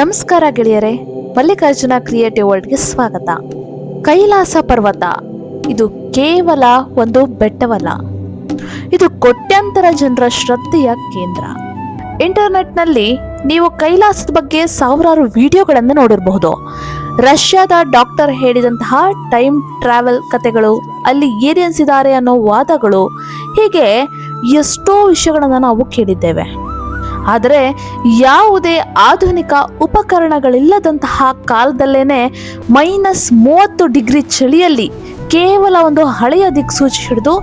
ನಮಸ್ಕಾರ ಗೆಳೆಯರೇ, ಮಲ್ಲಿಕಾರ್ಜುನ ಕ್ರಿಯೇಟಿವ್ ವರ್ಲ್ಡ್ಗೆ ಸ್ವಾಗತ. ಕೈಲಾಸ ಪರ್ವತ, ಇದು ಕೇವಲ ಒಂದು ಬೆಟ್ಟವಲ್ಲ, ಇದು ಕೋಟ್ಯಾಂತರ ಜನರ ಶ್ರದ್ಧೆಯ ಕೇಂದ್ರ. ಇಂಟರ್ನೆಟ್ನಲ್ಲಿ ನೀವು ಕೈಲಾಸದ ಬಗ್ಗೆ ಸಾವಿರಾರು ವಿಡಿಯೋಗಳನ್ನು ನೋಡಿರಬಹುದು. ರಷ್ಯಾದ ಡಾಕ್ಟರ್ ಹೇಳಿದಂತಹ ಟೈಮ್ ಟ್ರಾವೆಲ್ ಕಥೆಗಳು, ಅಲ್ಲಿ ಏರಿಯನ್ಸಿದ್ದಾರೆ ಅನ್ನೋ ವಾದಗಳು, ಹೀಗೆ ಎಷ್ಟೋ ವಿಷಯಗಳನ್ನು ನಾವು ಕೇಳಿದ್ದೇವೆ. ಆದರೆ ಯಾವುದೇ ಆಧುನಿಕ ಉಪಕರಣಗಳಿಲ್ಲದಂತಹ ಕಾಲದಲ್ಲೇನೆ ಮೈನಸ್ ಮೂವತ್ತು ಡಿಗ್ರಿ ಚಳಿಯಲ್ಲಿ ಕೇವಲ ಒಂದು ಹಳೆಯ ದಿಕ್ಸೂಚಿ ಹಿಡಿದು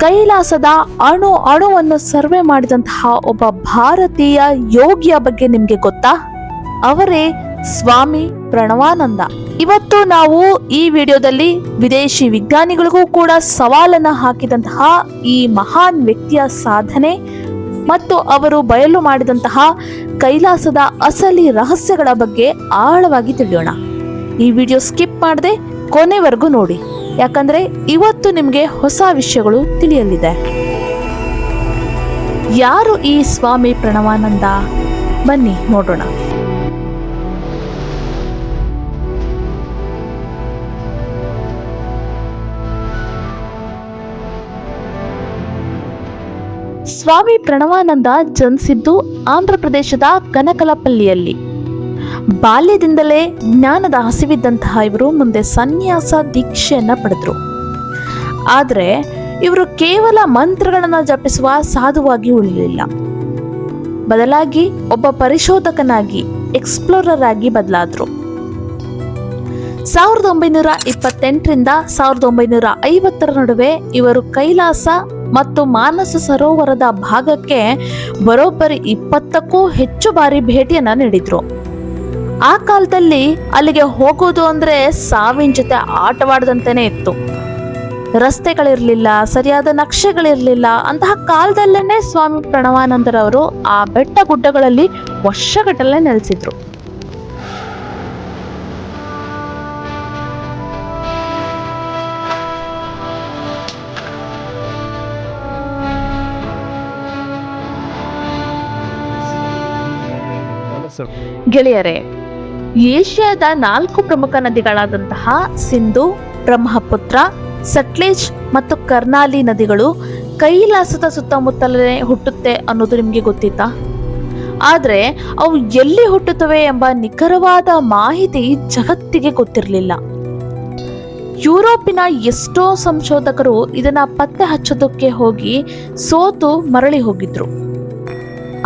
ಕೈಲಾಸದ ಅಣು ಅಣುವನ್ನು ಸರ್ವೆ ಮಾಡಿದಂತಹ ಒಬ್ಬ ಭಾರತೀಯ ಯೋಗಿಯ ಬಗ್ಗೆ ನಿಮಗೆ ಗೊತ್ತಾ? ಅವರೇ ಸ್ವಾಮಿ ಪ್ರಣವಾನಂದ. ಇವತ್ತು ನಾವು ಈ ವಿಡಿಯೋದಲ್ಲಿ ವಿದೇಶಿ ವಿಜ್ಞಾನಿಗಳಿಗೂ ಕೂಡ ಸವಾಲನ್ನ ಹಾಕಿದಂತಹ ಈ ಮಹಾನ್ ವ್ಯಕ್ತಿಯ ಸಾಧನೆ ಮತ್ತು ಅವರು ಬಯಲು ಮಾಡಿದಂತಹ ಕೈಲಾಸದ ಅಸಲಿ ರಹಸ್ಯಗಳ ಬಗ್ಗೆ ಆಳವಾಗಿ ತಿಳಿಯೋಣ. ಈ ವಿಡಿಯೋ ಸ್ಕಿಪ್ ಮಾಡದೆ ಕೊನೆವರೆಗೂ ನೋಡಿ. ಯಾಕಂದ್ರೆ ಇವತ್ತು ನಿಮಗೆ ಹೊಸ ವಿಷಯಗಳು ತಿಳಿಯಲಿದೆ. ಯಾರು ಈ ಸ್ವಾಮಿ ಪ್ರಣವಾನಂದ? ಬನ್ನಿ ನೋಡೋಣ. ಸ್ವಾಮಿ ಪ್ರಣವಾನಂದ ಜನಿಸಿದ್ದು ಆಂಧ್ರ ಪ್ರದೇಶದ ಕನಕಲಪಲ್ಲಿಯಲ್ಲಿ. ಬಾಲ್ಯದಿಂದಲೇ ಜ್ಞಾನದ ಹಸಿವಿದ್ದಂತಹ ಇವರು ಮುಂದೆ ಸನ್ಯಾಸ ದೀಕ್ಷೆಯನ್ನ ಪಡೆದ್ರು. ಆದರೆ ಇವರು ಕೇವಲ ಮಂತ್ರಗಳನ್ನು ಜಪಿಸುವ ಸಾಧುವಾಗಿ ಉಳಿಯಲಿಲ್ಲ ಬದಲಾಗಿ ಒಬ್ಬ ಪರಿಶೋಧಕನಾಗಿ, ಎಕ್ಸ್ಪ್ಲೋರರ್ ಆಗಿ ಬದಲಾದ್ರು. ಸಾವಿರದ ಒಂಬೈನೂರ ಇಪ್ಪತ್ತೆಂಟರಿಂದ ಸಾವಿರದ ಒಂಬೈನೂರ ಐವತ್ತರ ನಡುವೆ ಇವರು ಕೈಲಾಸ ಮತ್ತು ಮಾನಸ ಸರೋವರದ ಭಾಗಕ್ಕೆ ಬರೋಬ್ಬರಿ ಇಪ್ಪತ್ತಕ್ಕೂ ಹೆಚ್ಚು ಬಾರಿ ಭೇಟಿಯನ್ನ ನೀಡಿದ್ರು. ಆ ಕಾಲದಲ್ಲಿ ಅಲ್ಲಿಗೆ ಹೋಗೋದು ಅಂದ್ರೆ ಸಾವಿನ ಜೊತೆ ಆಟವಾಡದಂತೆನೆ ಇತ್ತು. ರಸ್ತೆಗಳಿರಲಿಲ್ಲ, ಸರಿಯಾದ ನಕ್ಷೆಗಳಿರಲಿಲ್ಲ, ಅಂತಹ ಕಾಲದಲ್ಲೇನೆ ಸ್ವಾಮಿ ಪ್ರಣವಾನಂದರವರು ಆ ಬೆಟ್ಟ ಗುಡ್ಡಗಳಲ್ಲಿ ವರ್ಷಗಟ್ಟಲೆ ನೆಲೆಸಿದ್ರು. ಗೆಳೆಯರೇ, ಏಷ್ಯಾದ ನಾಲ್ಕು ಪ್ರಮುಖ ನದಿಗಳಾದಂತಹ ಸಿಂಧು, ಬ್ರಹ್ಮಪುತ್ರ, ಸಟ್ಲೇಜ್ ಮತ್ತು ಕರ್ನಾಲಿ ನದಿಗಳು ಕೈಲಾಸದ ಸುತ್ತಮುತ್ತಲೇ ಹುಟ್ಟುತ್ತೆ ಅನ್ನೋದು ನಿಮಗೆ ಗೊತ್ತಿತ್ತಾ? ಆದರೆ ಅವು ಎಲ್ಲಿ ಹುಟ್ಟುತ್ತವೆ ಎಂಬ ನಿಖರವಾದ ಮಾಹಿತಿ ಜಗತ್ತಿಗೆ ಗೊತ್ತಿರಲಿಲ್ಲ. ಯುರೋಪಿನ ಎಷ್ಟೋ ಸಂಶೋಧಕರು ಇದನ್ನ ಪತ್ತೆ ಹಚ್ಚೋದಕ್ಕೆ ಹೋಗಿ ಸೋತು ಮರಳಿ ಹೋಗಿದ್ರು.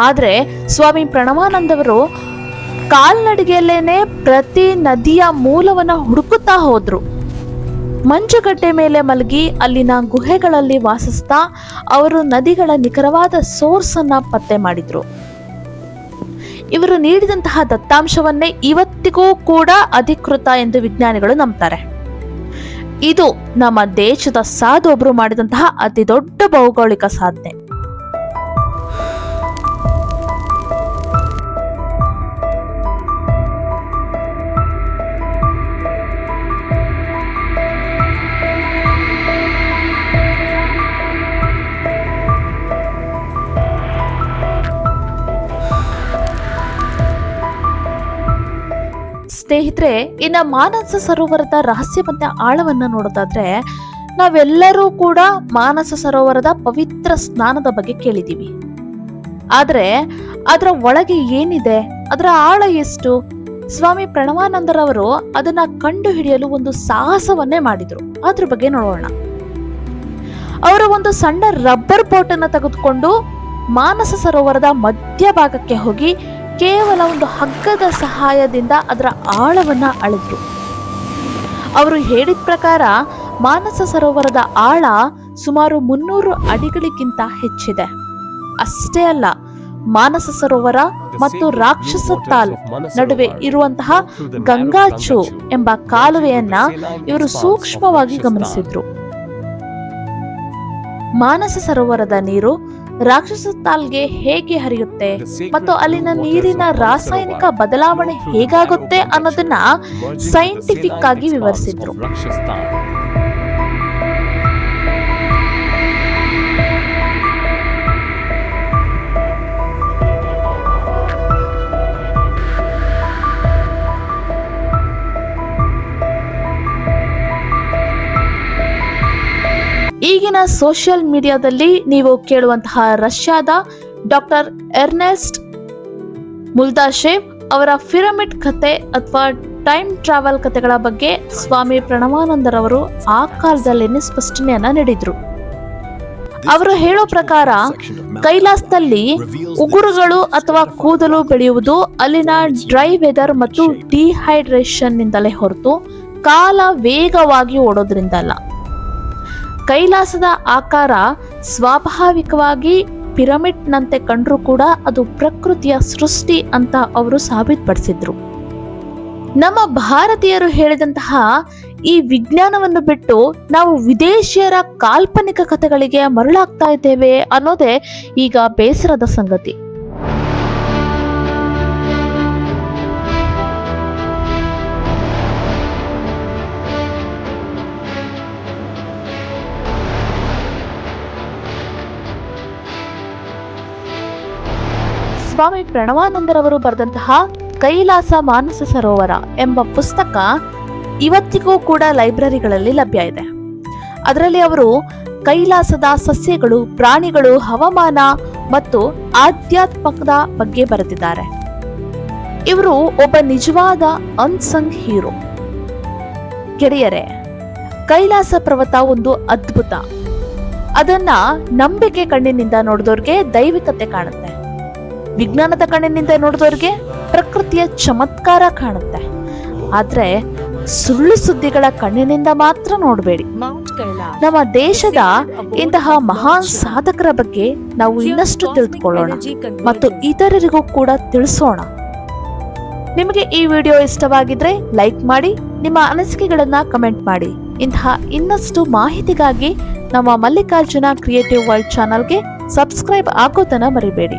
ಆದರೆ ಸ್ವಾಮಿ ಪ್ರಣವಾನಂದವರು ಕಾಲ್ನಡಿಗೆಯಲ್ಲೇನೆ ಪ್ರತಿ ನದಿಯ ಮೂಲವನ್ನ ಹುಡುಕುತ್ತಾ ಹೋದ್ರು. ಮಂಜುಗಡ್ಡೆ ಮೇಲೆ ಮಲಗಿ ಅಲ್ಲಿನ ಗುಹೆಗಳಲ್ಲಿ ವಾಸಿಸ್ತಾ ಅವರು ನದಿಗಳ ನಿಖರವಾದ ಸೋರ್ಸ್ ಪತ್ತೆ ಮಾಡಿದ್ರು. ಇವರು ನೀಡಿದಂತಹ ದತ್ತಾಂಶವನ್ನೇ ಇವತ್ತಿಗೂ ಕೂಡ ಅಧಿಕೃತ ಎಂದು ವಿಜ್ಞಾನಿಗಳು ನಂಬ್ತಾರೆ. ಇದು ನಮ್ಮ ದೇಶದ ಸಾಧು ಒಬ್ಬರು ಮಾಡಿದಂತಹ ಅತಿ ದೊಡ್ಡ ಭೌಗೋಳಿಕ ಸಾಧನೆ. ಸ್ನೇಹಿತರೆ ಇನ್ನ ಮಾನಸ ಸರೋವರದ ರಹಸ್ಯವಂತ ಆಳವನ್ನ ನೋಡೋದಾದ್ರೆ, ನಾವೆಲ್ಲರೂ ಕೂಡ ಮಾನಸ ಸರೋವರದ ಪವಿತ್ರ ಸ್ನಾನದ ಬಗ್ಗೆ ಕೇಳಿದೀವಿ ಆದ್ರೆ, ಅದರ ಒಳಗೆ ಏನಿದೆ? ಅದರ ಆಳ ಎಷ್ಟು? ಸ್ವಾಮಿ ಪ್ರಣವಾನಂದರವರು ಅದನ್ನ ಕಂಡು ಹಿಡಿಯಲು ಒಂದು ಸಾಹಸವನ್ನೇ ಮಾಡಿದ್ರು. ಅದ್ರ ಬಗ್ಗೆ ನೋಡೋಣ. ಅವರ ಒಂದು ಸಣ್ಣ ರಬ್ಬರ್ ಬೋಟ್ ಅನ್ನ ತೆಗೆದುಕೊಂಡು ಮಾನಸ ಸರೋವರದ ಮಧ್ಯಭಾಗಕ್ಕೆ ಹೋಗಿ ಕೇವಲ ಒಂದು ಹಗ್ಗದ ಸಹಾಯದಿಂದ ಅದರ ಆಳವನ್ನು ಅಳೆದ್ರು. ಅವರು ಹೇಳಿದ ಪ್ರಕಾರ ಮಾನಸ ಸರೋವರದ ಆಳ ಸುಮಾರು ಮುನ್ನೂರು ಅಡಿಗಳಿಗಿಂತ ಹೆಚ್ಚಿದೆ. ಅಷ್ಟೇ ಅಲ್ಲ, ಮಾನಸ ಸರೋವರ ಮತ್ತು ರಾಕ್ಷಸ ತಾಲ್ ನಡುವೆ ಇರುವಂತಹ ಗಂಗಾಚು ಎಂಬ ಕಾಲುವೆಯನ್ನ ಇವರು ಸೂಕ್ಷ್ಮವಾಗಿ ಗಮನಿಸಿದ್ರು. ಮಾನಸ ಸರೋವರದ ನೀರು ರಾಕ್ಷಸ ತಾಲ್ಗೆ ಹೇಗೆ ಹರಿಯುತ್ತೆ? ಮತ್ತು ಅಲ್ಲಿನ ನೀರಿನ ರಾಸಾಯನಿಕ ಬದಲಾವಣೆ ಹೇಗಾಗುತ್ತೆ ಅನ್ನೋದನ್ನ ಸೈಂಟಿಫಿಕ್ ಆಗಿ ವಿವರಿಸಿದ್ರು. ಈಗಿನ ಸೋಷಿಯಲ್ ಮೀಡಿಯಾದಲ್ಲಿ ನೀವು ಕೇಳುವಂತಹ ರಷ್ಯಾದ ಡಾಕ್ಟರ್ ಎರ್ನೆಸ್ಟ್ ಮುಲ್ದಾಶೇವ್ ಅವರ ಪಿರಮಿಡ್ ಕತೆ ಅಥವಾ ಟೈಮ್ ಟ್ರಾವೆಲ್ ಕತೆಗಳ ಬಗ್ಗೆ ಸ್ವಾಮಿ ಪ್ರಣವಾನಂದರವರು ಆ ಕಾಲದಲ್ಲಿ ಸ್ಪಷ್ಟನೆಯನ್ನ ನೀಡಿದ್ರು. ಅವರು ಹೇಳೋ ಪ್ರಕಾರ ಕೈಲಾಸದಲ್ಲಿ ಉಗುರುಗಳು ಅಥವಾ ಕೂದಲು ಬೆಳೆಯುವುದು ಅಲ್ಲಿನ ಡ್ರೈ ವೆದರ್ ಮತ್ತು ಡಿಹೈಡ್ರೇಷನ್ ನಿಂದಲೇ ಹೊರತು ಕಾಲ ವೇಗವಾಗಿ ಓಡೋದ್ರಿಂದಲ್ಲ. ಕೈಲಾಸದ ಆಕಾರ ಸ್ವಾಭಾವಿಕವಾಗಿ ಪಿರಮಿಡ್ನಂತೆ ಕಂಡರೂ ಕೂಡ ಅದು ಪ್ರಕೃತಿಯ ಸೃಷ್ಟಿ ಅಂತ ಅವರು ಸಾಬೀತುಪಡಿಸಿದ್ರು. ನಮ್ಮ ಭಾರತೀಯರು ಹೇಳಿದಂತಹ ಈ ವಿಜ್ಞಾನವನ್ನು ಬಿಟ್ಟು ನಾವು ವಿದೇಶಿಯರ ಕಾಲ್ಪನಿಕ ಕಥೆಗಳಿಗೆ ಮರಳಾಗ್ತಾ ಇದ್ದೇವೆ ಅನ್ನೋದೇ ಈಗ ಬೇಸರದ ಸಂಗತಿ. ಸ್ವಾಮಿ ಪ್ರಣವಾನಂದರವರು ಬರೆದಂತಹ ಕೈಲಾಸ ಮಾನಸ ಸರೋವರ ಎಂಬ ಪುಸ್ತಕ ಇವತ್ತಿಗೂ ಕೂಡ ಲೈಬ್ರರಿಗಳಲ್ಲಿ ಲಭ್ಯ ಇದೆ. ಅದರಲ್ಲಿ ಅವರು ಕೈಲಾಸದ ಸಸ್ಯಗಳು, ಪ್ರಾಣಿಗಳು, ಹವಾಮಾನ ಮತ್ತು ಆಧ್ಯಾತ್ಮಕದ ಬಗ್ಗೆ ಬರೆದಿದ್ದಾರೆ. ಇವರು ಒಬ್ಬ ನಿಜವಾದ ಅನ್ಸಂಗ್ ಹೀರೋ ಗೆಳೆಯರೇ, ಕೈಲಾಸ ಪರ್ವತ ಒಂದು ಅದ್ಭುತ. ಅದನ್ನ ನಂಬಿಕೆ ಕಣ್ಣಿನಿಂದ ನೋಡಿದವ್ರಿಗೆ ದೈವಿಕತೆ ಕಾಣುತ್ತೆ. ವಿಜ್ಞಾನದ ಕಣ್ಣಿನಿಂದ ನೋಡಿದವ್ರಿಗೆ ಪ್ರಕೃತಿಯ ಚಮತ್ಕಾರ ಕಾಣುತ್ತೆ. ಆದ್ರೆ ಸುಳ್ಳು ಸುದ್ದಿಗಳ ಕಣ್ಣಿನಿಂದ ಮಾತ್ರ ನೋಡಬೇಡಿ. ನಮ್ಮ ದೇಶದ ಇಂತಹ ಮಹಾನ್ ಸಾಧಕರ ಬಗ್ಗೆ ನಾವು ಇನ್ನಷ್ಟು ತಿಳಿದುಕೊಳ್ಳೋಣ ಮತ್ತು ಇತರರಿಗೂ ಕೂಡ ತಿಳಿಸೋಣ. ನಿಮಗೆ ಈ ವಿಡಿಯೋ ಇಷ್ಟವಾಗಿದ್ರೆ ಲೈಕ್ ಮಾಡಿ, ನಿಮ್ಮ ಅನಿಸಿಕೆಗಳನ್ನ ಕಮೆಂಟ್ ಮಾಡಿ. ಇಂತಹ ಇನ್ನಷ್ಟು ಮಾಹಿತಿಗಾಗಿ ನಮ್ಮ ಮಲ್ಲಿಕಾರ್ಜುನ ಕ್ರಿಯೇಟಿವ್ ವರ್ಲ್ಡ್ ಚಾನಲ್ಗೆ ಸಬ್ಸ್ಕ್ರೈಬ್ ಆಗೋದನ್ನ ಮರಿಬೇಡಿ.